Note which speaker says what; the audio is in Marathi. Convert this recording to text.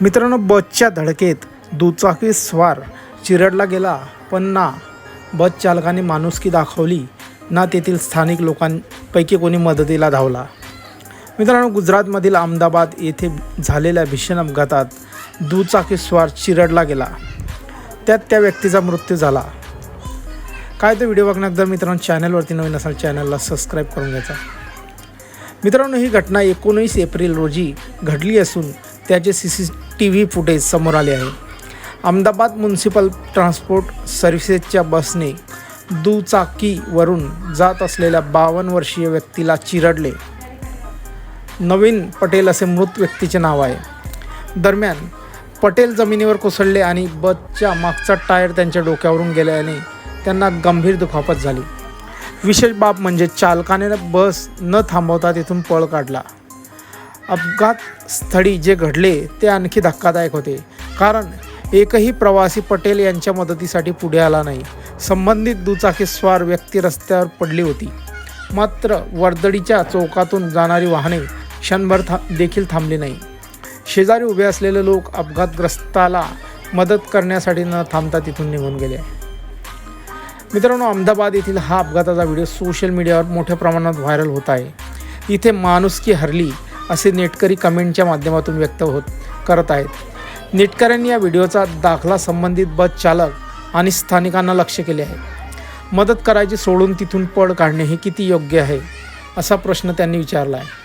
Speaker 1: मित्रांनो बसच्या धडकेत दुचाकी स्वार चिरडला गेला पण ना बस चालकाने माणुसकी दाखवली. ना तेथील स्थानिक लोकांपैकी कोणी मदतीला धावला. मित्रांनो गुजरातमधील अहमदाबाद येथे झालेल्या भीषण अपघातात दुचाकी स्वार चिरडला गेला. त्यात त्या व्यक्तीचा मृत्यू झाला. काय तर व्हिडिओ बघण्यात जर मित्रांनो चॅनलवरती नवीन असाल चॅनलला सबस्क्राईब करून घ्यायचा. मित्रांनो ही घटना एकोणीस एप्रिल रोजी घडली असून त्याचे C C T V footage समोर आले आहे. अहमदाबाद म्युन्सिपल ट्रान्सपोर्ट सर्व्हिसेसच्या बसने दुचाकीवरून जात असलेल्या बावन्न वर्षीय व्यक्तीला चिरडले. नवीन पटेल असे मृत व्यक्तीचे नाव आहे. दरम्यान पटेल जमिनीवर कोसळले आणि बसच्या मागचा टायर त्यांच्या डोक्यावरून गेल्याने त्यांना गंभीर दुखापत झाली. विशेष बाब म्हणजे चालकाने बस न थांबवता तिथून पळ काढला. अपघात स्थळी जे घडले ते आणखी धक्कादायक होते. कारण एकही प्रवासी पटेल यांच्या मदतीसाठी पुढे आला नाही. संबंधित दुचाकीस्वार व्यक्ती रस्त्यावर पडली होती. मात्र वर्दडीच्या चौकातून जाणारी वाहने क्षणभर था देखील थांबली नाही. शेजारी उभे असलेले लोक अपघातग्रस्ताला मदत करण्यासाठी न थांबता तिथून निघून गेले. मित्रांनो अहमदाबाद येथील हा अपघाताचा व्हिडिओ सोशल मीडियावर मोठ्या प्रमाणात व्हायरल होत आहे. इथे माणुसकी हरली असे नेटकरी कमेंटच्या माध्यमातून व्यक्त होत करत आहेत. नेटकऱ्यांनी या व्हिडिओचा दाखला संबंधित बस चालक आणि स्थानिकांना लक्ष केले आहे. मदत करायची सोडून तिथून पळ काढणे हे किती योग्य आहे असा प्रश्न त्यांनी विचारला आहे.